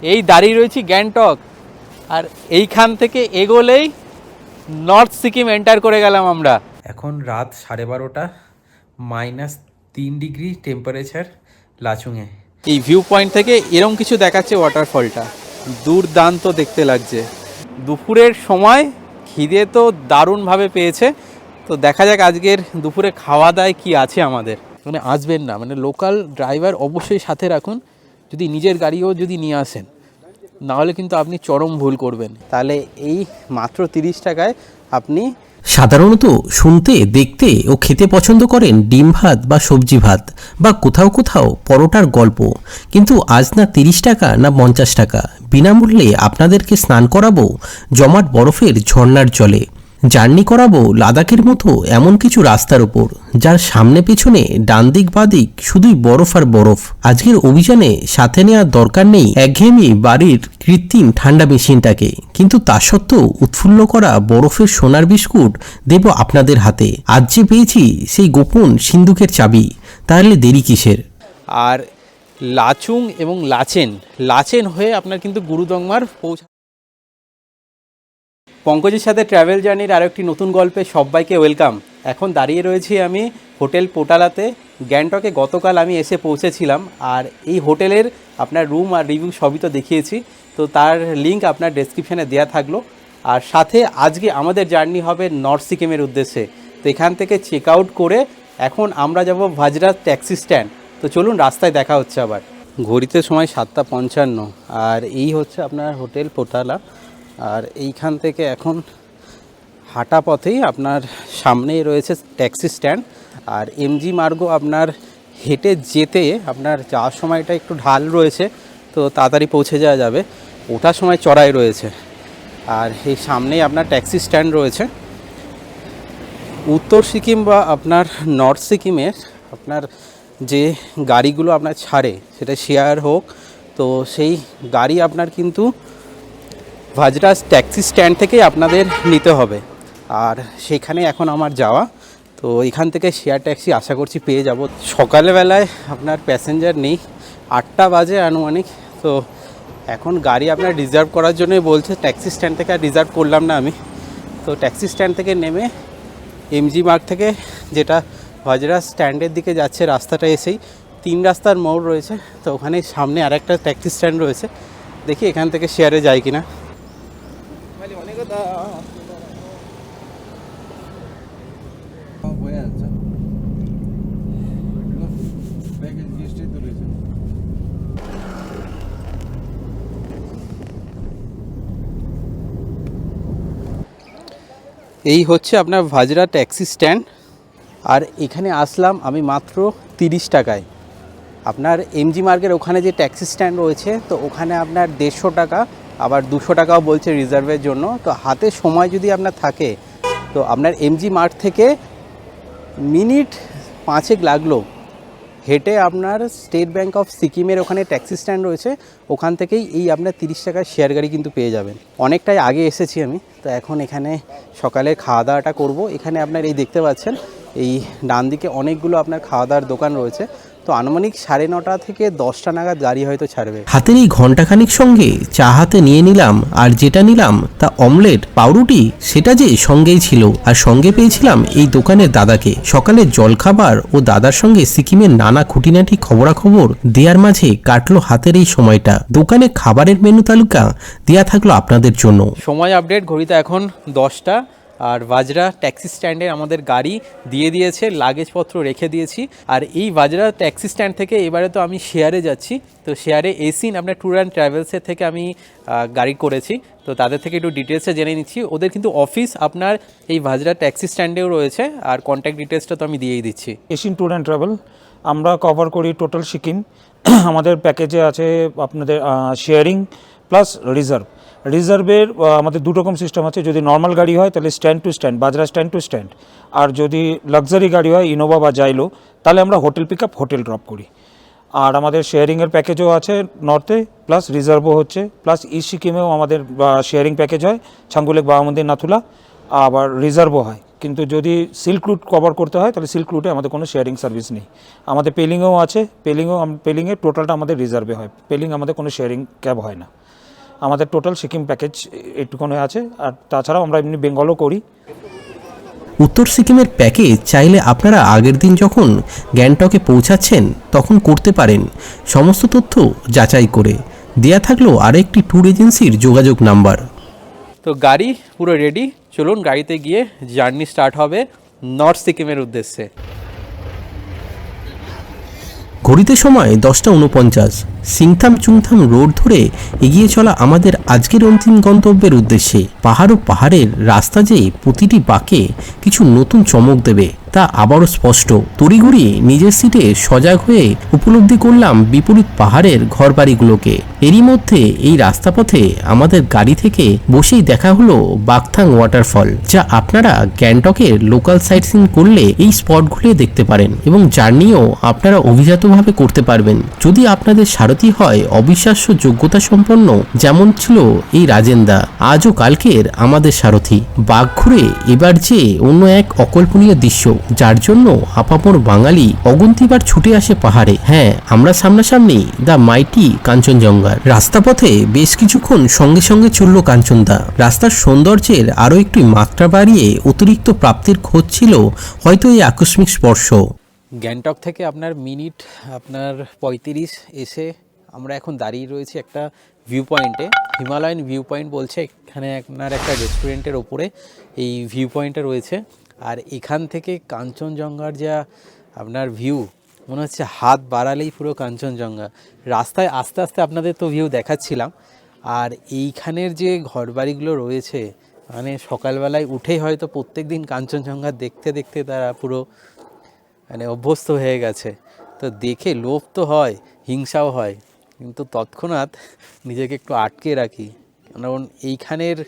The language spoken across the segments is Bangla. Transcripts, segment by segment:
এই দাঁড়িয়ে রয়েছি গ্যাংটক। আর এইখান থেকে এগোলেই নর্থ সিকিম এন্টার করে গেলাম আমরা। এখন রাত সাড়ে বারোটা মাইনাস তিন ডিগ্রি টেম্পারেচার লাচুংয়ে। এই ভিউ পয়েন্ট থেকে এরম কিছু দেখাচ্ছে ওয়াটারফলটা দুর্দান্ত দেখতে লাগছে। দুপুরের সময় খিদে তো দারুণভাবে পেয়েছে। তো দেখা যাক আজকের দুপুরে খাওয়া দাওয়ায় কি আছে আমাদের। মানে আসবেন না মানে লোকাল ড্রাইভার অবশ্যই সাথে রাখুন। যদি নিজের গাড়িও যদি নিয়ে আসেন নাহলে কিন্তু আপনি চরম ভুল করবেন। তাহলে এই মাত্র তিরিশ টাকায় আপনি সাধারণত শুনতে দেখতে ও খেতে পছন্দ করেন ডিম ভাত বা সবজি ভাত বা কোথাও কোথাও পরোটার গল্প। কিন্তু আজ না তিরিশ টাকা না পঞ্চাশ টাকা। বিনামূল্যে আপনাদেরকে স্নান করাবো জমাট বরফের ঝর্ণার জলে। জার্নি করাবো লাদাখের মতো এমন কিছু রাস্তার ওপর যার সামনে পেছনে ডান দিক বাদিক শুধুই বরফ আর বরফ। আজকের অভিযানে সাথে নেওয়ার দরকার নেই একঘেয়েমি বাড়ির কৃত্রিম ঠান্ডা মেশিনটাকে। কিন্তু তা সত্ত্বেও উৎফুল্ল করা বরফের সোনার বিস্কুট দেব আপনাদের হাতে। আজ যে পেয়েছি সেই গোপন সিন্ধুকের চাবি। তাহলে দেরি কিসের? আর লাচুং এবং লাচেন। লাচেন হয়ে আপনার কিন্তু গুরুদংমার পৌঁছা পঙ্কজের সাথে ট্রাভেল জার্নির আরও একটি নতুন গল্পে সবাইকে ওয়েলকাম এখন দাঁড়িয়ে রয়েছি আমি হোটেল পোটালাতে গ্যাংটকে গতকাল আমি এসে পৌঁছেছিলাম আর এই হোটেলের আপনার রুম আর রিভিউ সবই তো দেখিয়েছি। তো তার লিঙ্ক আপনার ডেসক্রিপশানে দেওয়া থাকল। আর সাথে আজকে আমাদের জার্নি হবে নর্থ সিকিমের উদ্দেশ্যে। তো এখান থেকে চেক আউট করে এখন আমরা যাব ভাজরা ট্যাক্সি স্ট্যান্ড তো চলুন রাস্তায় দেখা হচ্ছে আবার। ঘড়িতে সময় সাতটা পঞ্চান্ন। আর এই হচ্ছে আপনার হোটেল পোটালা আর এইখান থেকে এখন হাঁটা পথেই আপনার সামনেই রয়েছে ট্যাক্সি স্ট্যান্ড। আর এমজি মার্গ আপনার হেঁটে যেতে আপনার যাওয়ার সময়টা একটু ঢাল রয়েছে, তো তাড়াতাড়ি পৌঁছে যাওয়া যাবে। ওঠার সময় চড়াই রয়েছে। আর এই সামনেই আপনার ট্যাক্সি স্ট্যান্ড রয়েছে। উত্তর সিকিম বা আপনার নর্থ সিকিমের আপনার যে গাড়িগুলো আপনার ছাড়ে, সেটা শেয়ার হোক, তো সেই গাড়ি আপনার কিন্তু ভাজরাজ ট্যাক্সি স্ট্যান্ড থেকেই আপনাদের নিতে হবে। আর সেখানে এখন আমার যাওয়া। তো এখান থেকে শেয়ার ট্যাক্সি আশা করছি পেয়ে যাব। সকালবেলায় আপনার প্যাসেঞ্জার নেই। আটটা বাজে আনুমানিক। তো এখন গাড়ি আপনার রিজার্ভ করার জন্যই বলছে। ট্যাক্সি স্ট্যান্ড থেকে আর রিজার্ভ করলাম না আমি। তো ট্যাক্সি স্ট্যান্ড থেকে নেমে এমজি মার্গ থেকে যেটা ভাজরা স্ট্যান্ডের দিকে যাচ্ছে, রাস্তাটা এসেই তিন রাস্তার মোড় রয়েছে। তো ওখানে সামনে আরেকটা ট্যাক্সি স্ট্যান্ড রয়েছে। দেখি এখান থেকে শেয়ারে যায় কিনা। এই হচ্ছে আপনার ভাজরা ট্যাক্সি স্ট্যান্ড। আর এখানে আসলাম আমি মাত্র তিরিশ টাকায়। আপনার এমজি মার্গের ওখানে যে ট্যাক্সি স্ট্যান্ড রয়েছে, তো ওখানে আপনার দেড়শো টাকা আবার দুশো টাকাও বলছে রিজার্ভের জন্য। তো হাতে সময় যদি আপনার থাকে, তো আপনার এমজি মার্গ থেকে মিনিট পাঁচেক লাগল হেঁটে আপনার স্টেট ব্যাঙ্ক অফ সিকিমের ওখানে ট্যাক্সি স্ট্যান্ড রয়েছে, ওখান থেকেই এই আপনার তিরিশ টাকার শেয়ার গাড়ি কিন্তু পেয়ে যাবেন। অনেকটাই আগে এসেছি আমি, তো এখন এখানে সকালে খাওয়া দাওয়াটা করব। এখানে আপনার এই দেখতে পাচ্ছেন, এই ডান দিকে অনেকগুলো আপনার খাওয়া দাওয়ার দোকান রয়েছে। তো আনুমানিক সাড়ে নটা থেকে দশটা নাগাদ গাড়ি হয়তো ছাড়বে। হাতের এই ঘন্টাখানিক সঙ্গে চা হাতে নিয়ে নিলাম আর যেটা নিলাম তা অমলেট পাউরুটি সেটা যে সঙ্গেই ছিল। আর সঙ্গে পেয়েছিলাম এই দোকানের দাদাকে। সকালে জলখাবার ও দাদার সঙ্গে সিকিমের নানা খুঁটিনাটি খবরাখবর দেওয়ার মাঝে কাটলো হাতের এই সময়টা। দোকানে খাবারের মেনু তালিকা দেয়া থাকল আপনাদের জন্য। সময় আপডেট ঘড়িতে এখন দশটা। আর বাজরা ট্যাক্সি স্ট্যান্ডে আমাদের গাড়ি দিয়ে দিয়েছে, লাগেজপত্র রেখে দিয়েছি। আর এই বাজরা ট্যাক্সি স্ট্যান্ড থেকে এবারে তো আমি শেয়ারে যাচ্ছি। তো শেয়ারে এসিন আপনার ট্যুর অ্যান্ড ট্রাভেলসের থেকে আমি গাড়ি করেছি। তো তাদের থেকে একটু ডিটেলসে জেনে নিচ্ছি। ওদের কিন্তু অফিস আপনার এই ভাজরা ট্যাক্সি স্ট্যান্ডেও রয়েছে। আর কন্ট্যাক্ট ডিটেলসটা তো আমি দিয়েই দিচ্ছি। এশিয়ান ট্যুর অ্যান্ড ট্রাভেল, আমরা কভার করি টোটাল সিকিম আমাদের প্যাকেজে আছে আপনাদের শেয়ারিং প্লাস রিজার্ভ রিজার্ভের আমাদের দু রকম সিস্টেম আছে। যদি নর্মাল গাড়ি হয়, তাহলে স্ট্যান্ড টু স্ট্যান্ড বাজরা স্ট্যান্ড টু স্ট্যান্ড আর যদি লাক্সারি গাড়ি হয় ইনোভা বা জাইলো তাহলে আমরা hotel pick up hotel drop করি। আর আমাদের শেয়ারিংয়ের প্যাকেজও আছে নর্থে প্লাস রিজার্ভও হচ্ছে প্লাস ই সিকিমেও আমাদের শেয়ারিং প্যাকেজ হয় ছাঙ্গুলেক বাবা মন্দির নাথুলা আবার রিজার্ভও হয়। কিন্তু যদি সিল্ক রুট কভার করতে হয়, তাহলে সিল্ক রুটে আমাদের কোনো শেয়ারিং সার্ভিস নেই। আমাদের পেলিংও আছে পেলিংও পেলিংয়ে টোটালটা আমাদের রিজার্ভে হয়। পেলিং আমাদের কোনো শেয়ারিং ক্যাব হয় না। আমাদের টোটাল সিকিম প্যাকেজ এইটুকুনে আছে আর তাছাড়াও আমরা এমনি বেঙ্গলও করি। উত্তর সিকিমের প্যাকেজ চাইলে আপনারা আগের দিন যখন গ্যাংটকে পৌঁছাচ্ছেন তখন করতে পারেন। সমস্ত তথ্য যাচাই করে। দেয়া থাকল আরেকটি ট্যুর এজেন্সির যোগাযোগ নাম্বার। তো গাড়ি পুরো রেডি চলুন গাড়িতে গিয়ে জার্নি স্টার্ট হবে নর্থ সিকিমের উদ্দেশ্যে। ঘড়িতে সময় দশটা উনপঞ্চাশ সিংথাম চুংথাম রোড ধরে এগিয়ে চলা আমাদের আজকের অন্তিম গন্তব্যের উদ্দেশ্যে। পাহাড় ও পাহাড়ের রাস্তা যে প্রতিটি বাঁকে কিছু নতুন চমক দেবে। তা আবারও স্পষ্ট। তড়িঘড়ি নিজের সিটে সজাগ হয়ে উপলব্ধি করলাম বিপরীত পাহাড়ের ঘরবাড়িগুলোকে। এরই মধ্যে এই রাস্তাপথে আমাদের গাড়ি থেকে বসেই দেখা হলো বাগথাং ওয়াটারফল যা আপনারা গ্যাংটকের লোকাল সাইট সিন করলে এই স্পটগুলো দেখতে পারেন এবং জার্নিও আপনারা অভিজাতভাবে করতে পারবেন। যদি আপনাদের সারথি হয় অবিশ্বাস্য যোগ্যতা সম্পন্ন, যেমন ছিল এই রাজেন্দা, আজও কালকের আমাদের সারথি। বাঘ ঘুরে এবার যে অন্য এক অকল্পনীয় দৃশ্য যার জন্য আপামর বাঙালি অগুন্তিবার ছুটে আসে পাহাড়ে। হ্যাঁ আমরা সামনাসামনি দ্য মাইটি কাঞ্চনজঙ্ঘার। রাস্তাপথে বেশ কিছুক্ষণ সঙ্গে সঙ্গে চলল কাঞ্চনদা। রাস্তার সৌন্দর্যের আরও একটি মাত্রা বাড়িয়ে অতিরিক্ত প্রাপ্তির খোঁজ ছিল হয়তো এই আকস্মিক স্পর্শ। গ্যাংটক থেকে আপনার মিনিট, আপনার পঁয়ত্রিশ এসে আমরা এখন দাঁড়িয়ে রয়েছি একটা ভিউ পয়েন্টে হিমালয়ান ভিউ পয়েন্ট বলছে, এখানে আপনার একটা রেস্টুরেন্টের ওপরে। এই ভিউ পয়েন্টটা রয়েছে। আর এখান থেকে কাঞ্চনজঙ্ঘার যা আপনার ভিউ মনে হচ্ছে হাত বাড়ালেই পুরো কাঞ্চনজঙ্ঘা। রাস্তায় আস্তে আস্তে আপনাদের তো ভিউ দেখাচ্ছিলাম। আর এইখানের যে ঘরবাড়িগুলো রয়েছে মানে সকালবেলায় উঠেই হয়তো প্রত্যেক দিন কাঞ্চনজঙ্ঘা দেখতে দেখতে তারা পুরো মানে অভ্যস্ত হয়ে গেছে। তো দেখে লোভ তো হয়, হিংসাও হয়। কিন্তু তৎক্ষণাৎ নিজেকে একটু আটকে রাখি। কারণ এইখানের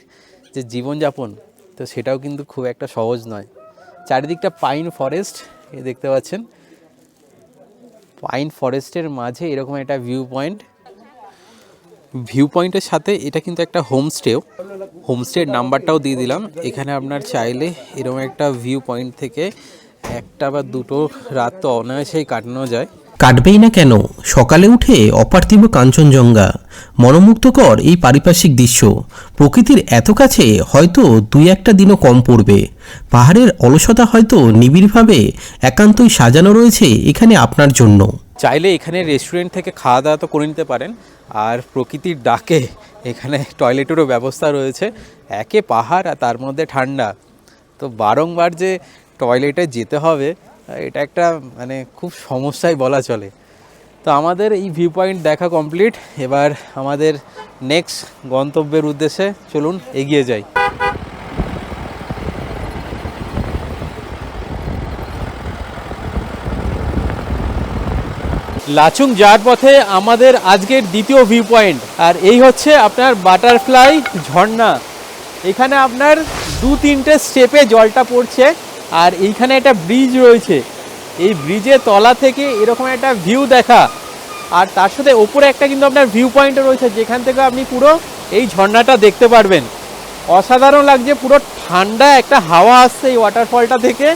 যে জীবনযাপন, তো সেটাও কিন্তু খুব একটা সহজ নয়। চারিদিকটা পাইন ফরেস্ট এ দেখতে পাচ্ছেন। পাইন ফরেস্টের মাঝে এরকম একটা ভিউ পয়েন্ট। ভিউ পয়েন্টের সাথে এটা কিন্তু একটা হোমস্টেও। হোমস্টের নাম্বারটাও দিয়ে দিলাম। এখানে আপনার চাইলে এরকম একটা ভিউ পয়েন্ট থেকে একটা বা দুটো রাত তো অনায়াসেই কাটানো যায়। কাটবেই না কেন? সকালে উঠে অপার্থিব কাঞ্চনজঙ্ঘা। মনোমুগ্ধকর এই পারিপার্শ্বিক দৃশ্য। প্রকৃতির এত কাছে হয়তো দুই একটা দিনও কম পড়বে। পাহাড়ের অলসতা হয়তো নিবিড়ভাবে একান্তই সাজানো রয়েছে এখানে আপনার জন্য। চাইলে এখানে রেস্টুরেন্ট থেকে খাওয়া দাওয়া তো করে নিতে পারেন। আর প্রকৃতির ডাকে এখানে টয়লেটেরও ব্যবস্থা রয়েছে। একে পাহাড় আর তার মধ্যে ঠান্ডা। তো বারংবার যে টয়লেটে যেতে হবে এটা একটা মানে খুব সমস্যাই বলা চলে। তো আমাদের এই ভিউ পয়েন্ট দেখা কমপ্লিট এবার আমাদের নেক্সট গন্তব্যের উদ্দেশ্যে চলুন এগিয়ে যাই। লাচুং যাওয়ার পথে আমাদের আজকের দ্বিতীয় ভিউ পয়েন্ট আর এই হচ্ছে আপনার বাটারফ্লাই ঝর্ণা। এখানে আপনার দু তিনটে স্টেপে জলটা পড়ছে। আর এইখানে একটা ব্রিজ রয়েছে। এই ব্রিজের তলা থেকে এরকম একটা ভিউ দেখা। আর তার সাথে ওপরে একটা কিন্তু আপনার ভিউ পয়েন্ট রয়েছে, যেখান থেকে আপনি পুরো এই ঝর্ণাটা দেখতে পারবেন। অসাধারণ লাগছে, পুরো ঠান্ডা একটা হাওয়া আসছে এই ওয়াটারফলটা থেকে।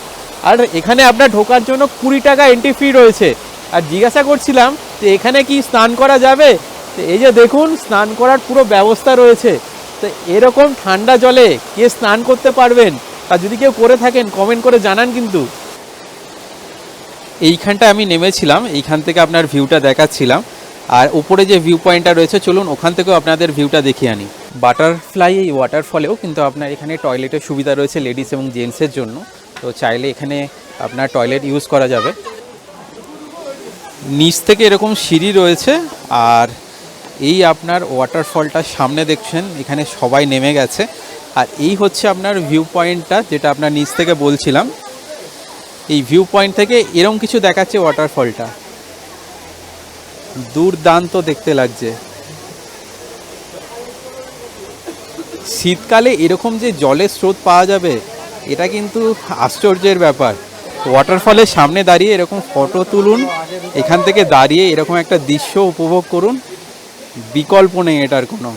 আর এখানে আপনার ঢোকার জন্য কুড়ি টাকা এন্ট্রি ফি রয়েছে। আর জিজ্ঞাসা করছিলাম, তো এখানে কি স্নান করা যাবে? তো এই যে দেখুন, স্নান করার পুরো ব্যবস্থা রয়েছে। তো এরকম ঠান্ডা জলে কে স্নান করতে পারবেন? আর যদি কেউ করে থাকেন কমেন্ট করে জানান কিন্তু। এইখানটা আমি নেমেছিলাম, এইখান থেকে আপনার ভিউটা দেখাচ্ছিলাম। আর উপরে যে ভিউ পয়েন্টটা রয়েছে, চলুন ওখান থেকেও আপনাদের ভিউটা দেখিয়ে আনি। বাটারফ্লাই এই ওয়াটারফলেও কিন্তু আপনার এখানে টয়লেটের সুবিধা রয়েছে লেডিস এবং জেন্টসের জন্য। তো চাইলে এখানে আপনার টয়লেট ইউজ করা যাবে। নিচ থেকে এরকম সিঁড়ি রয়েছে, আর এই আপনার ওয়াটারফলটার সামনে দেখছেন, এখানে সবাই নেমে গেছে। আর এই হচ্ছে আপনার ভিউ পয়েন্টটা যেটা আপনার নিচ থেকে বলছিলাম। এই ভিউ পয়েন্ট থেকে এরম কিছু দেখাচ্ছে ওয়াটারফলটা দুর্দান্ত দেখতে লাগছে। শীতকালে এরকম যে জলের স্রোত পাওয়া যাবে, এটা কিন্তু আশ্চর্যের ব্যাপার। ওয়াটারফলের সামনে দাঁড়িয়ে এরকম ফটো তুলুন, এখান থেকে দাঁড়িয়ে এরকম একটা দৃশ্য উপভোগ করুন। বিকল্প নেই এটার কোনো।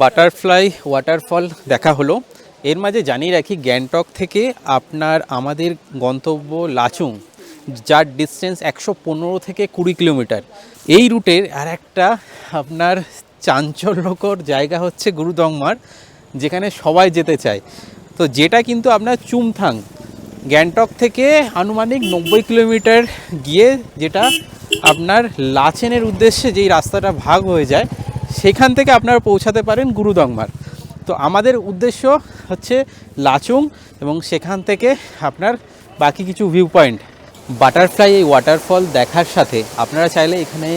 বাটারফ্লাই ওয়াটারফল দেখা হলো। এর মাঝে জানিয়ে রাখি, গ্যাংটক থেকে আপনার আমাদের গন্তব্য লাচুং, যার ডিস্টেন্স একশো পনেরো থেকে কুড়ি কিলোমিটার। এই রুটের আর একটা আপনার চাঞ্চল্যকর জায়গা হচ্ছে গুরুদংমার, যেখানে সবাই যেতে চায়। তো যেটা কিন্তু আপনার চুমথাং, গ্যাংটক থেকে আনুমানিক নব্বই কিলোমিটার গিয়ে যেটা আপনার লাচেনের উদ্দেশ্যে যেই রাস্তাটা ভাগ হয়ে যায়, সেখান থেকে আপনারা পৌঁছাতে পারেন গুরুদংমার। তো আমাদের উদ্দেশ্য হচ্ছে লাচুং এবং সেখান থেকে আপনার বাকি কিছু ভিউ পয়েন্ট বাটারফ্লাই এই ওয়াটারফল দেখার সাথে আপনারা চাইলে এখানে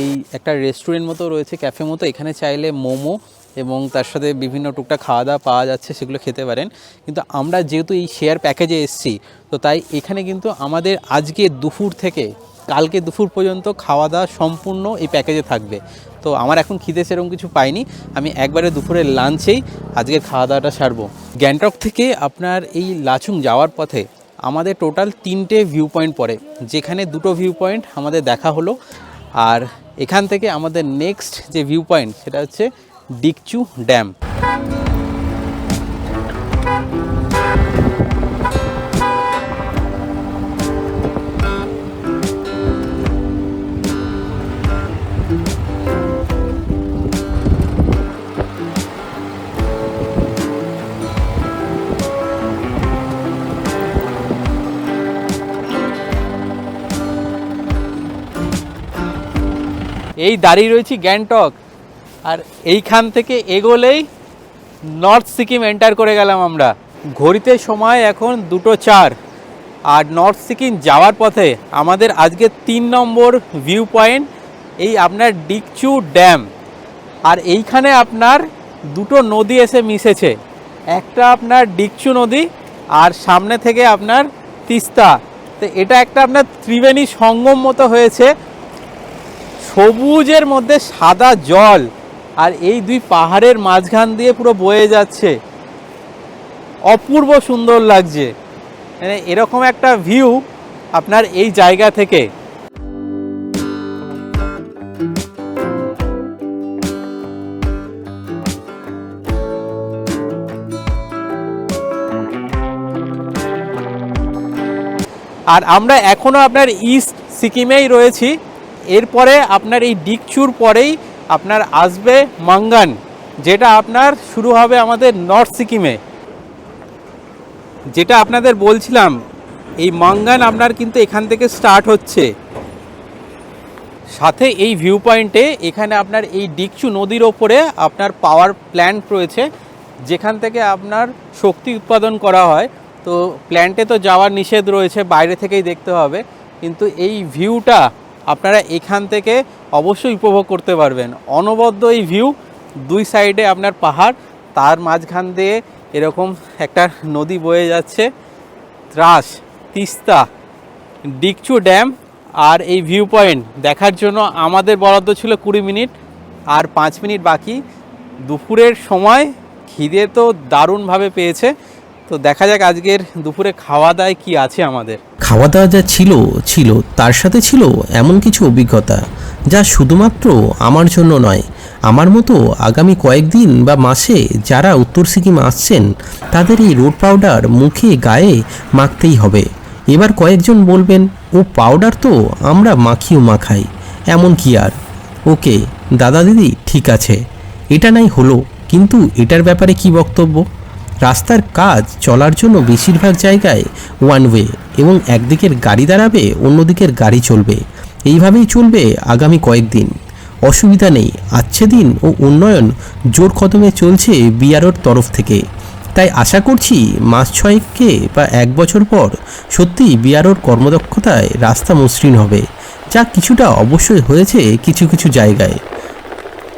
এই একটা রেস্টুরেন্ট মতো রয়েছে ক্যাফে মতো, এখানে চাইলে মোমো এবং তার সাথে বিভিন্ন টুকটাক খাওয়া দাওয়া পাওয়া যাচ্ছে, সেগুলো খেতে পারেন। কিন্তু আমরা যেহেতু এই শেয়ার প্যাকেজে এসেছি, তো তাই এখানে কিন্তু আমাদের আজকে দুপুর থেকে কালকে দুপুর পর্যন্ত খাওয়া দাওয়া সম্পূর্ণ এই প্যাকেজে থাকবে। তো আমার এখন খিদে সেরকম কিছু পাইনি। আমি একবারে দুপুরের লাঞ্চেই আজকে খাওয়া দাওয়াটা সারবো। গ্যাংটক থেকে আপনার এই লাচুং যাওয়ার পথে আমাদের টোটাল তিনটে ভিউ পয়েন্ট পড়ে। যেখানে দুটো ভিউ পয়েন্ট আমাদের দেখা হলো। আর এখান থেকে আমাদের নেক্সট যে ভিউ পয়েন্ট সেটা হচ্ছে ডিকচু ড্যাম। এই দাঁড়িয়ে রয়েছি গ্যাংটক। আর এইখান থেকে এগোলেই নর্থ সিকিম এন্টার করে গেলাম আমরা। ঘড়িতে সময় এখন দুটো চার। আর নর্থ সিকিম যাওয়ার পথে আমাদের আজকে তিন নম্বর ভিউ পয়েন্ট, এই আপনার ডিকচু ড্যাম। আর এইখানে আপনার দুটো নদী এসে মিশেছে। একটা আপনার ডিকচু নদী, আর সামনে থেকে আপনার তিস্তা। তো এটা একটা আপনার ত্রিবেণী সঙ্গম মতো হয়েছে। সবুজের মধ্যে সাদা জল আর এই দুই পাহাড়ের মাঝখান দিয়ে পুরো বয়ে যাচ্ছে। অপূর্ব সুন্দর লাগছে। মানে এরকম একটা ভিউ আপনার এই জায়গা থেকে। আর আমরা এখনও আপনার ইস্ট সিকিমেই রয়েছি। এরপরে আপনার এই ডিকচুর পরেই আপনার আসবে মাঙ্গান, যেটা আপনার শুরু হবে আমাদের নর্থ সিকিমে। যেটা আপনাদের বলছিলাম, এই মাঙ্গান আপনার কিন্তু এখান থেকে স্টার্ট হচ্ছে। সাথে এই ভিউ পয়েন্টে এখানে আপনার এই ডিকচু নদীর ওপরে আপনার পাওয়ার প্ল্যান্ট রয়েছে, যেখান থেকে আপনার শক্তি উৎপাদন করা হয়। তো প্ল্যান্টে তো যাওয়ার নিষেধ রয়েছে, বাইরে থেকেই দেখতে হবে। কিন্তু এই ভিউটা আপনারা এখান থেকে অবশ্যই উপভোগ করতে পারবেন। অনবদ্য এই ভিউ দুই সাইডে আপনার পাহাড়, তার মাঝখান দিয়ে এরকম একটা নদী বয়ে যাচ্ছে। ত্রাস, তিস্তা, ডিকচু ড্যাম আর এই ভিউ পয়েন্ট দেখার জন্য আমাদের বরাদ্দ ছিল কুড়ি মিনিট আর পাঁচ মিনিট বাকি। দুপুরের সময় খিদে তো দারুণভাবে পেয়েছে। তো দেখা যাক আজকের দুপুরে খাওয়া দাওয়ায় কি আছে আমাদের। খাওয়া দাওয়া যা ছিল ছিল, তার সাথে ছিল এমন কিছু অভিজ্ঞতা, যা শুধুমাত্র আমার জন্য নয়, আমার মতো আগামী কয়েকদিন বা মাসে যারা উত্তর সিকিম আসছেন, তাদের এই রোড পাউডার মুখে গায়ে মাখতেই হবে। এবার কয়েকজন বলবেন, ও পাউডার তো আমরা মাখিও মাখাই, এমন কি আর? ওকে, দাদা দিদি, ঠিক আছে। এটা নাই হলো, কিন্তু এটার ব্যাপারে কি বক্তব্য? রাস্তার কাজ চলার জন্য বেশিরভাগ জায়গায় ওয়ান ওয়ে এবং একদিকের গাড়ি দাঁড়াবে, অন্যদিকের গাড়ি চলবে। এইভাবেই চলবে আগামী কয়েকদিন। অসুবিধা নেই, আচ্ছে দিন ও উন্নয়ন জোর কদমে চলছে বিআরওর তরফ থেকে। তাই আশা করছি মাস ছয়েককে বা এক বছর পর সত্যি বিআরওর কর্মদক্ষতায় রাস্তা মসৃণ হবে। যা কিছুটা অবশ্যই হয়েছে কিছু কিছু জায়গায়।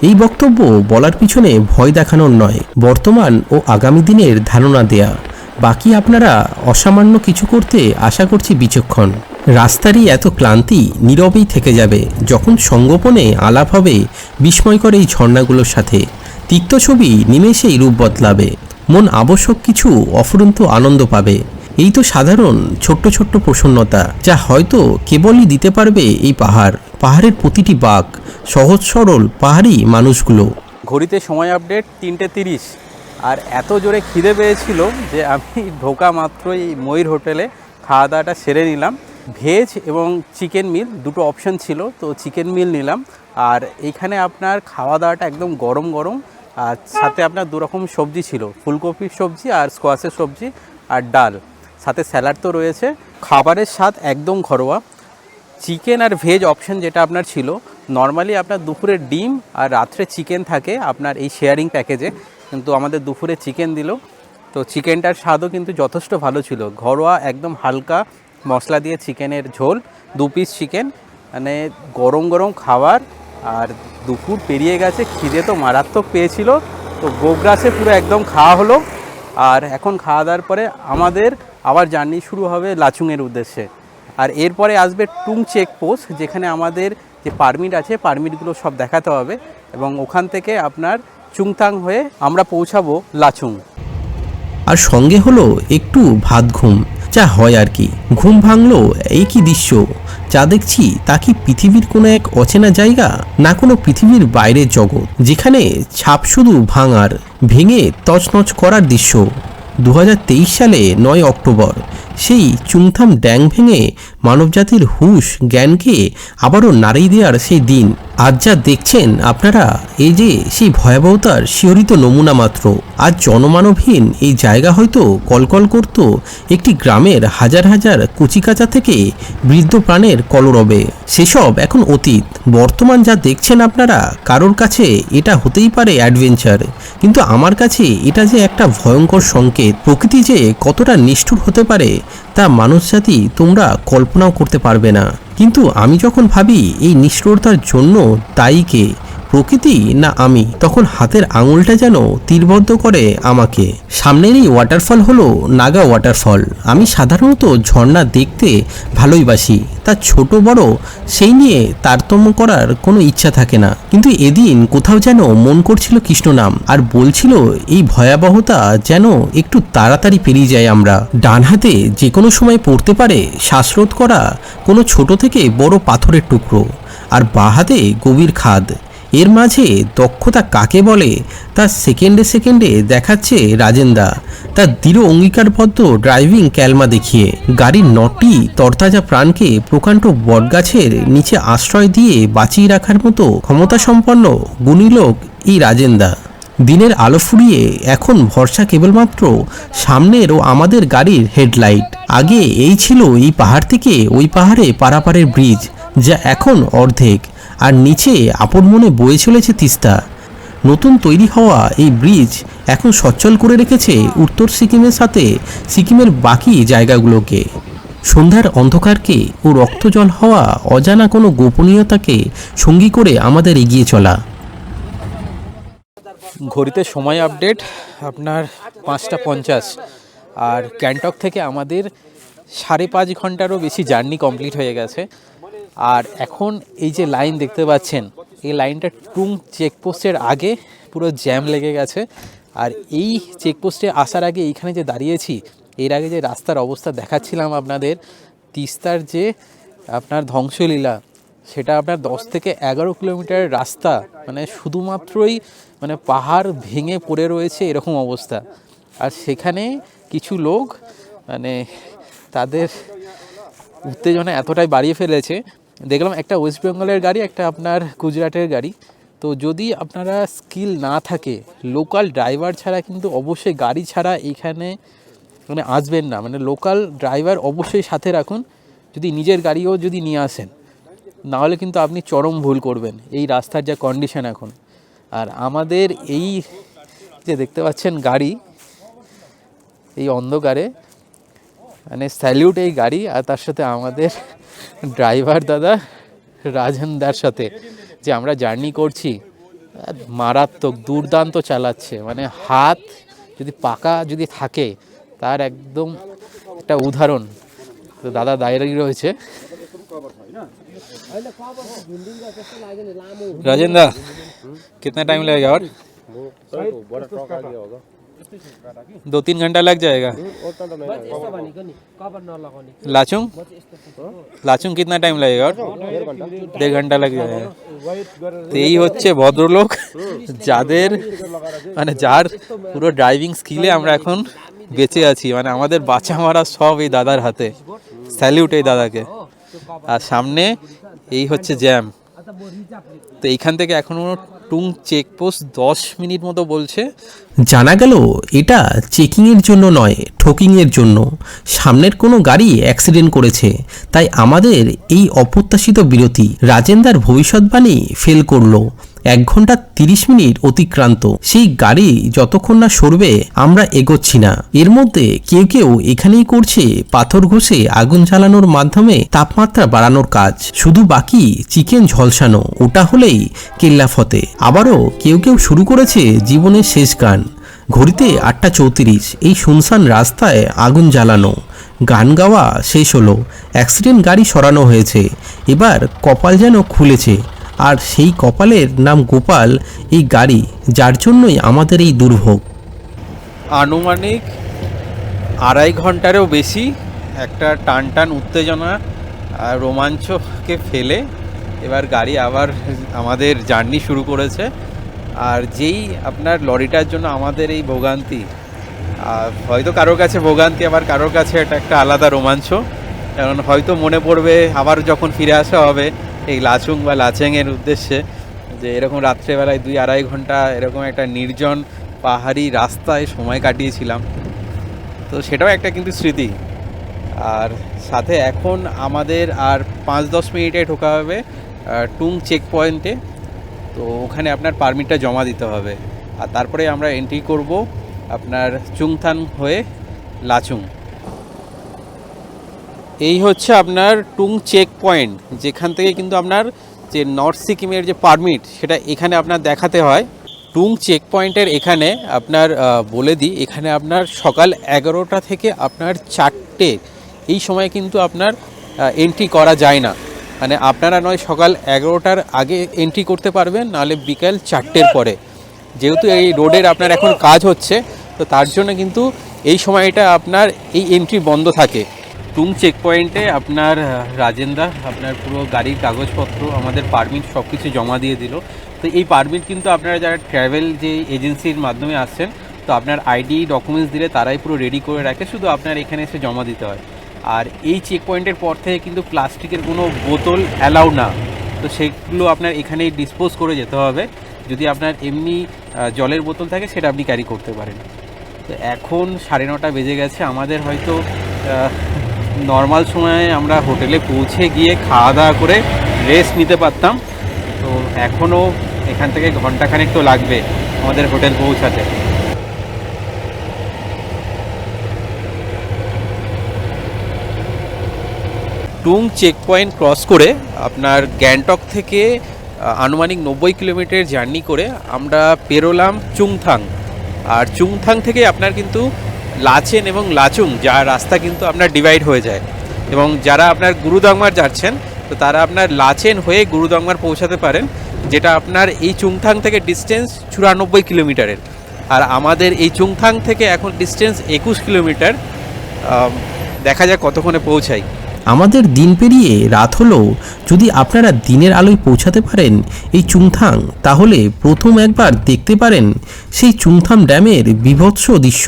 এই বক্তব্য বলার পিছনে ভয় দেখানোর নয়। বর্তমান ও আগামী দিনের ধারণা দেয়া। বাকি আপনারা অসামান্য কিছু করতে আশা করছি বিচক্ষণ। রাস্তারই এত ক্লান্তি নীরবেই থেকে যাবে। যখন সঙ্গোপনে আলাপ হবে বিস্ময়কর এই ঝর্ণাগুলোর সাথে। তিক্ত ছবি নিমেষেই রূপ বদলাবে। মন আবশ্যক কিছু অফুরন্ত আনন্দ পাবে। এই তো সাধারণ ছোট্ট ছোট্ট প্রসন্নতা, যা হয়তো কেবলই দিতে পারবে এই পাহাড়। পাহাড়ের প্রতিটি বাঘ সহজ সরল পাহাড়ি মানুষগুলো। ঘড়িতে সময় আপডেট তিনটে তিরিশ। আর এত জোরে খিদে পেয়েছিল যে আমি ঢোকা মাত্রই ময়ূর হোটেলে খাওয়া দাওয়াটা সেরে নিলাম। ভেজ এবং চিকেন মিল দুটো অপশন ছিল, তো চিকেন মিল নিলাম। আর এইখানে আপনার খাওয়া দাওয়াটা একদম গরম গরম। আর সাথে আপনার দুরকম সবজি ছিল, ফুলকপির সবজি আর স্কোয়াশের সবজি আর ডাল। সাথে স্যালাড তো রয়েছে। খাবারের স্বাদ একদম ঘরোয়া। চিকেন আর ভেজ অপশন যেটা আপনার ছিল, নর্মালি আপনার দুপুরে ডিম আর রাত্রে চিকেন থাকে আপনার এই শেয়ারিং প্যাকেজে। কিন্তু আমাদের দুপুরে চিকেন দিল। তো চিকেনটার স্বাদও কিন্তু যথেষ্ট ভালো ছিল। ঘরোয়া, একদম হালকা মশলা দিয়ে চিকেনের ঝোল, দু পিস চিকেন মানে গরম গরম খাবার। আর দুপুর পেরিয়ে গেছে, খিদে তো মারাত্মক পেয়েছিল। তো গোগ্রাসে পুরো একদম খাওয়া হলো। আর এখন খাওয়া দাওয়ার পরে আমাদের আবার জার্নি শুরু হবে লাচুংয়ের উদ্দেশ্যে। আর এরপরে আসবে টুং চেক পোস্ট, যেখানে আমাদের যে পারমিট আছে, পারমিটগুলো সব দেখাতে হবে এবং ওখান থেকে আপনার চুংতাং হয়ে আমরা পৌঁছাবো লাচুং। আর সঙ্গে হলো একটু ভাত ঘুম। যা হয় আর কি। ঘুম ভাঙলো, এই কি দৃশ্য? যা দেখছি তা কি পৃথিবীর কোনো এক অচেনা জায়গা? না কোনো পৃথিবীর বাইরের জগৎ, যেখানে ছাপ শুধু ভাঙার, ভেঙে তছনছ করার দৃশ্য। দু হাজার তেইশ সালে নয় অক্টোবর, সেই চুংথাম ড্যাং ভেঙে মানবজাতির হুশ, জ্ঞানকে আবারও নাড়িয়ে দেওয়ার সেই দিন। আজ যা দেখছেন আপনারা, এই যে সেই ভয়াবহতার শিহরিত নমুনা মাত্র। আজ জনমানবহীন এই জায়গা হয়তো কলকল করত একটি গ্রামের হাজার হাজার কুচিকাচা থেকে বৃদ্ধ প্রাণের কলরবে। সেসব এখন অতীত। বর্তমান যা দেখছেন আপনারা, কারোর কাছে এটা হতেই পারে অ্যাডভেঞ্চার। কিন্তু আমার কাছে এটা যে একটা ভয়ঙ্কর সংকেত। প্রকৃতি যে কতটা নিষ্ঠুর হতে পারে তা মানুষ জাতি তোমরা কল্পনাও করতে পারবে না। কিন্তু আমি যখন ভাবি এই নিষ্ঠুরতার জন্য দায়ী কে প্রকৃতি না আমি? তখন হাতের আঙুলটা যেন তীরবদ্ধ করে আমাকে। সামনের এই ওয়াটারফল হলো নাগা ওয়াটারফল আমি সাধারণত ঝর্ণা দেখতে ভালোই বাসি। তা ছোট বড়, সেই নিয়ে তারতম্য করার কোনো ইচ্ছা থাকে না। কিন্তু এদিন কোথাও যেন মন করছিল কৃষ্ণ নাম আর বলছিল এই ভয়াবহতা যেন একটু তাড়াতাড়ি পেরিয়ে যায় আমরা। ডান হাতে যে কোনো সময় পড়তে পারে শ্বাসরোধ করা কোনো ছোট থেকে বড় পাথরের টুকরো, আর বাঁ হাতে গভীর খাদ। এর মাঝে দক্ষতা কাকে বলে তার সেকেন্ডে সেকেন্ডে দেখাচ্ছে রাজেন্দা। তার দৃঢ় অঙ্গীকারবদ্ধ ড্রাইভিং ক্যালমা দেখিয়ে, গাড়ির নটি তরতাজা প্রাণকে প্রকাণ্ড বটগাছের নিচে আশ্রয় দিয়ে বাঁচিয়ে রাখার মতো ক্ষমতাসম্পন্ন গুণীলোক এই রাজেন্দা। দিনের আলো ফুরিয়ে এখন ভরসা কেবলমাত্র সামনের ও আমাদের গাড়ির হেডলাইট। আগে এই ছিল এই পাহাড় থেকে ওই পাহাড়ে পারাপারের ব্রিজ, যা এখন অর্ধেক। আর নিচে আপন মনে বয়ে চলেছে তিস্তা। নতুন তৈরি হওয়া এই ব্রিজ এখন সচ্ছল করে রেখেছে উত্তর সিকিমের সাথে সিকিমের বাকি জায়গাগুলোকে। সন্ধ্যার অন্ধকারকে ও রক্তজল হওয়া অজানা কোনো গোপনীয়তাকে সঙ্গী করে আমাদের এগিয়ে চলা। ঘড়িতে সময় আপডেট, আপনার পাঁচটা পঞ্চাশ। আর গ্যাংটক থেকে আমাদের সাড়ে পাঁচ ঘন্টারও বেশি জার্নি কমপ্লিট হয়ে গেছে। আর এখন এই যে লাইন দেখতে পাচ্ছেন, এই লাইনটা টুং চেকপোস্টের আগে পুরো জ্যাম লেগে গেছে। আর এই চেকপোস্টে আসার আগে এইখানে যে দাঁড়িয়েছি, এর আগে যে রাস্তার অবস্থা দেখাচ্ছিলাম আপনাদের, তিস্তার যে আপনার ধ্বংসলীলা, সেটা আপনার দশ থেকে এগারো কিলোমিটার রাস্তা মানে শুধুমাত্রই মানে পাহাড় ভেঙে পড়ে রয়েছে এরকম অবস্থা। আর সেখানে কিছু লোক মানে তাদের উত্তেজনা এতটাই বাড়িয়ে ফেলেছে দেখলাম একটা ওয়েস্ট বেঙ্গলের গাড়ি, একটা আপনার গুজরাটের গাড়ি। তো যদি আপনারা স্কিল না থাকে লোকাল ড্রাইভার ছাড়া কিন্তু অবশ্যই গাড়ি ছাড়া এখানে মানে আসবেন না। মানে লোকাল ড্রাইভার অবশ্যই সাথে রাখুন। যদি নিজের গাড়িও যদি নিয়ে আসেন, নাহলে কিন্তু আপনি চরম ভুল করবেন। এই রাস্তার যা কন্ডিশন এখন। আর আমাদের এই যে দেখতে পাচ্ছেন গাড়ি, এই অন্ধকারে মানে স্যালিউট এই গাড়ি আর তার সাথে আমাদের ড্রাইভার দাদা রাজেন্দার সাথে যে আমরা জার্নি করছি আর মারাত্মক দুর্দান্ত চালাচ্ছে মানে হাত যদি পাকা যদি থাকে তার একদম একটা উদাহরণ তো দাদা দাঁড়িয়ে রয়েছে राजेंद्र कितना टाइम लगेगा और वो बड़ा ट्रक आ गया होगा दो तीन घंटा लग जाएगा लाचुंग लाचुंग कितना टाइम लगेगा और দেড় ঘন্টা लग जाएगा তো এই হচ্ছে ভদ্রলোক যাদের মানে যার পুরো ড্রাইভিং স্কিলে আমরা এখন বেঁচে আছি মানে আমাদের বাঁচা মারা সব এই দাদার হাতে স্যালিউট এই দাদাকে আর সামনে এই হচ্ছে জ্যাম তো এইখান থেকে এখনো টুং চেকপোস্ট দশ মিনিট মতো বলছে। জানা গেল এটা চেকিংয়ের জন্য নয়, ঠকিংয়ের জন্য। সামনের কোনো গাড়ি অ্যাক্সিডেন্ট করেছে, তাই আমাদের এই অপ্রত্যাশিত বিরতি রাজেন্দার ভবিষ্যৎবাণী ফেল করল। এক ঘণ্টা তিরিশ মিনিট অতিক্রান্ত। সেই গাড়ি যতক্ষণ না সরবে, আমরা এগোচ্ছি না। এর মধ্যে কেউ কেউ এখানেই করছে পাথর ঘষে আগুন জ্বালানোর মাধ্যমে তাপমাত্রা বাড়ানোর কাজ। শুধু বাকি চিকেন ঝলসানো, ওটা হলেই কেল্লাফতে আবারও কেউ কেউ শুরু করেছে জীবনের শেষ গান। ঘড়িতে আটটা চৌত্রিশ, এই শুনশান রাস্তায় আগুন জ্বালানো। গান গাওয়া শেষ হলো, অ্যাক্সিডেন্ট গাড়ি সরানো হয়েছে। এবার কপাল যেন খুলেছে। আর সেই কপালের নাম গোপাল এই গাড়ি, যার জন্যই আমাদের এই দুর্ভোগ। আনুমানিক আড়াই ঘন্টারও বেশি একটা টান টান উত্তেজনা রোমাঞ্চকে ফেলে এবার গাড়ি আবার আমাদের জার্নি শুরু করেছে। আর যেই আপনার লরিটার জন্য আমাদের এই ভোগান্তি হয়তো কারোর কাছে ভোগান্তি, আবার কারোর কাছে এটা একটা আলাদা রোমাঞ্চ। কারণ হয়তো মনে পড়বে আবার যখন ফিরে আসা হবে এই লাচুং বা লাচেংয়ের উদ্দেশ্যে যে এরকম রাত্রেবেলায় দুই আড়াই ঘণ্টা এরকম একটা নির্জন পাহাড়ি রাস্তায় সময় কাটিয়েছিলাম। তো সেটাও একটা কিন্তু স্মৃতি। আর সাথে এখন আমাদের আর পাঁচ দশ মিনিটে ঢোকা হবে টুং চেক পয়েন্টে তো ওখানে আপনার পারমিটটা জমা দিতে হবে। আর তারপরে আমরা এন্ট্রি করব আপনার চুংথান হয়ে লাচুং। এই হচ্ছে আপনার টুং চেক পয়েন্ট যেখান থেকে কিন্তু আপনার যে নর্থ সিকিমের যে পারমিট সেটা এখানে আপনার দেখাতে হয়। টুং চেক পয়েন্টের এখানে আপনার বলে দিই, এখানে আপনার সকাল এগারোটা থেকে আপনার চারটে, এই সময় কিন্তু আপনার এন্ট্রি করা যায় না। মানে আপনারা নয়, সকাল এগারোটার আগে এন্ট্রি করতে পারবেন, নাহলে বিকাল চারটের পরে। যেহেতু এই রোডের আপনার এখন কাজ হচ্ছে, তো তার জন্য কিন্তু এই সময়টা আপনার এই এন্ট্রি বন্ধ থাকে। টুং চেক পয়েন্টে আপনার রাজেন্দা আপনার পুরো গাড়ির কাগজপত্র, আমাদের পারমিট সব কিছু জমা দিয়ে দিল। তো এই পারমিট কিন্তু আপনারা যারা ট্রাভেল যে এজেন্সির মাধ্যমে আসছেন, তো আপনার আইডি ডকুমেন্টস দিলে তারাই পুরো রেডি করে রাখে, শুধু আপনার এখানে এসে জমা দিতে হয়। আর এই চেক পয়েন্টের পর থেকে কিন্তু প্লাস্টিকের কোনো বোতল অ্যালাউ না। তো সেগুলো আপনার এখানেই ডিসপোজ করে যেতে হবে। যদি আপনার এমনি জলের বোতল থাকে, সেটা আপনি ক্যারি করতে পারেন। তো এখন সাড়ে নটা বেজে গেছে, আমাদের হয়তো নর্মাল সময়ে আমরা হোটেলে পৌঁছে গিয়ে খাওয়া দাওয়া করে রেস্ট নিতে পারতাম। তো এখনও এখান থেকে ঘন্টাখানেক তো লাগবে আমাদের হোটেল পৌঁছাতে। টুং চেক পয়েন্ট ক্রস করে আপনার গ্যাংটক থেকে আনুমানিক নব্বই কিলোমিটার জার্নি করে আমরা পেরোলাম চুংথাং। আর চুংথাং থেকে আপনার কিন্তু লাচেন এবং লাচুং, যা রাস্তা কিন্তু আপনার ডিভাইড হয়ে যায়। এবং যারা আপনার গুরুদংমার যাচ্ছেন, তো তারা আপনার লাচেন হয়ে গুরুদংমার পৌঁছাতে পারেন, যেটা আপনার এই চুংথাং থেকে ডিস্টেন্স চুরানব্বই কিলোমিটারের। আর আমাদের এই চুংথাং থেকে এখন ডিস্টেন্স একুশ কিলোমিটার দেখা যাক কতক্ষণে পৌঁছাই। আমাদের দিন পেরিয়ে রাত হলেও যদি আপনারা দিনের আলোয় পৌঁছাতে পারেন এই চুংথাং, তাহলে প্রথম একবার দেখতে পারেন সেই চুংথাম ড্যামের বিভৎস দৃশ্য।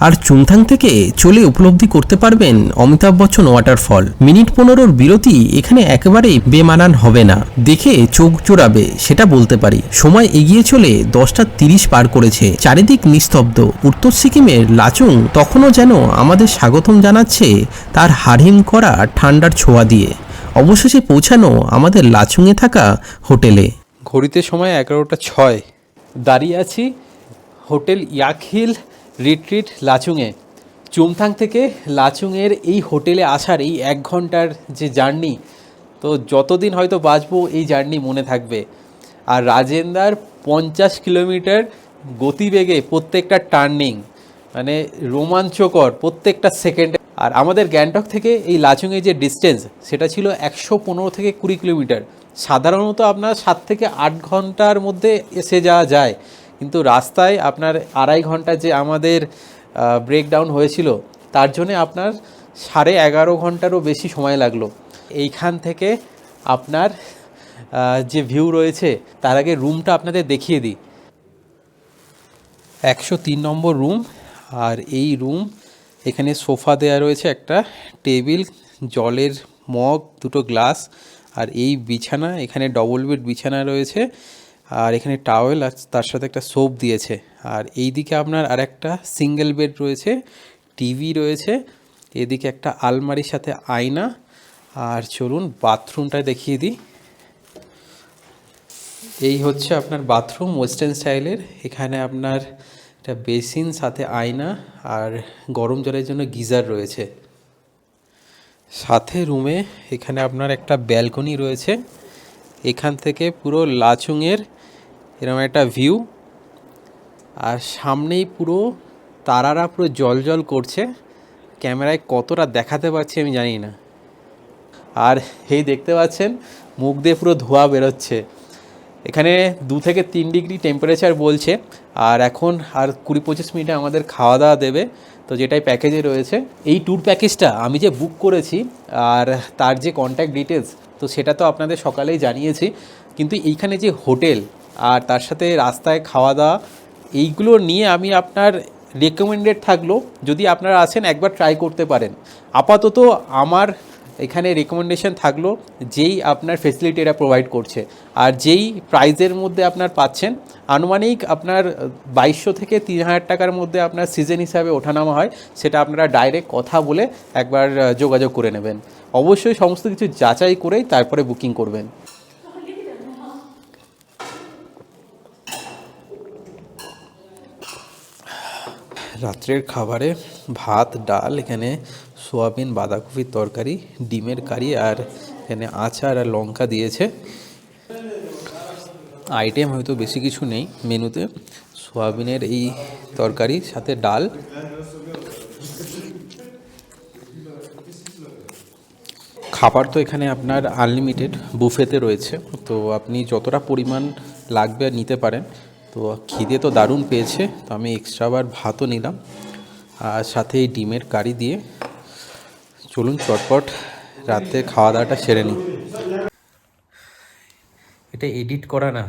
আর চুংথাং থেকে চলে উপলব্ধি করতে পারবেন অমিতাভ বচ্চন ওয়াটারফল। মিনিট পনেরোর বিরতি এখানে একেবারেই বেমানান হবে না। দেখে চোখ জোড়াবে, সেটা বলতে পারি। সময় এগিয়ে চলে দশটা তিরিশ পার করেছে। চারিদিক নিস্তব্ধ। উত্তর সিকিমের লাচুং তখনও যেন আমাদের স্বাগতম জানাচ্ছে তার হারহিম করা ঠান্ডার ছোঁয়া দিয়ে। অবশেষে পৌঁছানো আমাদের লাচুংয়ে থাকা হোটেলে। ঘড়িতে সময় এগারোটা ছয়। দাঁড়িয়ে আছি হোটেল ইয়াকহিল রিট্রিট লাচুংয়ে। চুমথাং থেকে লাচুংয়ের এই হোটেলে আসার এই এক ঘণ্টার যে জার্নি, তো যতদিন হয়তো বাঁচবো এই জার্নি মনে থাকবে। আর রাজেন্দার পঞ্চাশ কিলোমিটার গতিবেগে প্রত্যেকটা টার্নিং মানে রোমাঞ্চকর প্রত্যেকটা সেকেন্ডে। আর আমাদের গ্যাংটক থেকে এই লাচুংয়ে যে ডিস্টেন্স, সেটা ছিল একশো পনেরো থেকে কুড়ি কিলোমিটার। সাধারণত আপনার সাত থেকে আট ঘণ্টার মধ্যে এসে যাওয়া যায়। কিন্তু রাস্তায় আপনার আড়াই ঘণ্টা যে আমাদের ব্রেকডাউন হয়েছিল, তার জন্যে আপনার সাড়ে এগারো ঘন্টারও বেশি সময় লাগল। এইখান থেকে আপনার যে ভিউ রয়েছে, তার আগে রুমটা আপনাদের দেখিয়ে দিই। একশো তিন নম্বর রুম আর এই রুম এখানে সোফা দেওয়া রয়েছে একটা, টেবিল, জলের মগ, দুটো গ্লাস, আর এই বিছানা, এখানে ডবল বেড বিছানা রয়েছে। আর এখানে টাওয়েল আর তার সাথে একটা সোপ দিয়েছে। আর এই দিকে আপনার আর একটা সিঙ্গেল বেড রয়েছে টিভি রয়েছে, এদিকে একটা আলমারির সাথে আয়না। আর চলুন বাথরুমটা দেখিয়ে দিই। এই হচ্ছে আপনার বাথরুম ওয়েস্টার্ন স্টাইলের এখানে আপনার একটা বেসিন সাথে আয়না আর গরম জলের জন্য গিজার রয়েছে। সাথে রুমে এখানে আপনার একটা ব্যালকনি রয়েছে। এখান থেকে পুরো লাচুংয়ের এরকম একটা ভিউ আর সামনেই পুরো তারারা পুরো জল জল করছে। ক্যামেরায় কতটা দেখাতে পারছি আমি জানি না। আর এই দেখতে পাচ্ছেন, মুখ দিয়ে পুরো ধোয়া বেরোচ্ছে। এখানে দু থেকে তিন ডিগ্রি টেম্পারেচার বলছে। আর এখন আর কুড়ি পঁচিশ মিনিটে আমাদের খাওয়া দাওয়া দেবে। তো যেটাই প্যাকেজে রয়েছে। এই ট্যুর প্যাকেজটা আমি যে বুক করেছি আর তার যে কন্ট্যাক্ট ডিটেলস তো সেটা তো আপনাদের সকালেই জানিয়েছি। কিন্তু এইখানে যে হোটেল আর তার সাথে রাস্তায় খাওয়া দাওয়া এইগুলো নিয়ে আমি আপনার রেকমেন্ডেড থাকল। যদি আপনারা আছেন, একবার ট্রাই করতে পারেন। আপাতত আমার এখানে রেকমেন্ডেশন থাকল, যেই আপনার ফেসিলিটি এরা প্রোভাইড করছে। আর যেই প্রাইজের মধ্যে আপনার পাচ্ছেন, আনুমানিক আপনার বাইশশো থেকে তিন হাজার টাকার মধ্যে আপনার সিজন হিসাবে ওঠানামা হয়, সেটা আপনারা ডাইরেক্ট কথা বলে একবার যোগাযোগ করে নেবেন। অবশ্যই সমস্ত কিছু যাচাই করেই তারপরে বুকিং করবেন। রাত্রের খাবারে ভাত, ডাল, এখানে সোয়াবিন বাঁধাকপির তরকারি, ডিমের কারি আর এখানে আচার আর লঙ্কা দিয়েছে। আইটেম হয়তো বেশি কিছু নেই মেনুতে। সোয়াবিনের এই তরকারি, সাথে ডাল। খাবার তো এখানে আপনার আনলিমিটেড বুফেতে রয়েছে। তো আপনি যতটা পরিমাণ লাগবে নিতে পারেন তো খিদে তো দারুণ পেয়েছে, তো আমি এক্সট্রা আবার ভাতও নিলাম। আর সাথে এই ডিমের কারি দিয়ে চলুন চটপট রাতে খাওয়া দাওয়াটা সেরে নিই। এটা এডিট করা না।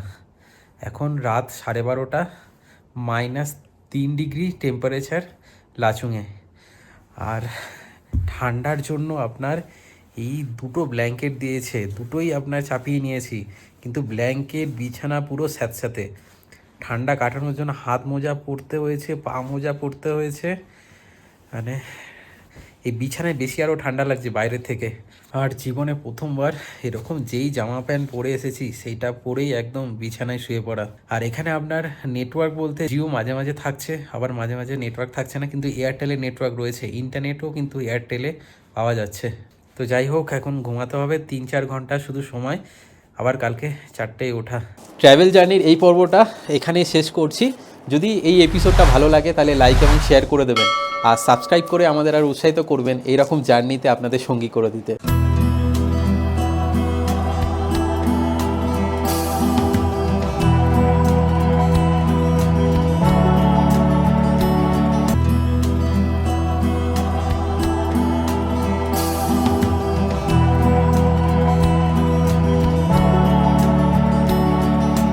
এখন রাত সাড়ে বারোটা মাইনাস তিন ডিগ্রি টেম্পারেচার লাচুংয়ে। আর ঠান্ডার জন্য আপনার এই দুটো ব্ল্যাঙ্কেট দিয়েছে, দুটোই আপনার চাপিয়ে নিয়েছি। কিন্তু ব্ল্যাঙ্কেট বিছানা পুরো স্যাঁতস্যাঁতে। ঠান্ডা কাটানোর জন্য হাত মোজা পরতে হয়েছে, পা মোজা পরতে হয়েছে। মানে এই বিছানায় বেশি আরও ঠান্ডা লাগছে বাইরে থেকে। আর জীবনে প্রথমবার এরকম যেই জামা প্যান্ট পরে এসেছি, সেইটা পরেই একদম বিছানায় শুয়ে পড়া। আর এখানে আপনার নেটওয়ার্ক বলতে জিও মাঝে মাঝে থাকছে, আবার মাঝে মাঝে নেটওয়ার্ক থাকছে না, কিন্তু এয়ারটেলের নেটওয়ার্ক রয়েছে। ইন্টারনেটও কিন্তু এয়ারটেলে পাওয়া যাচ্ছে। তো যাই হোক, এখন ঘুমাতে হবে, তিন চার ঘণ্টা শুধু সময়। আবার কালকে চারটেই ওঠা। ট্রাভেল জার্নির এই পর্বটা এখানেই শেষ করছি। যদি এই এপিসোডটা ভালো লাগে, তাহলে লাইক এবং শেয়ার করে দেবেন। আর সাবস্ক্রাইব করে আমাদের আর উৎসাহিত করবেন এইরকম জার্নিতে আপনাদের সঙ্গী করে দিতে।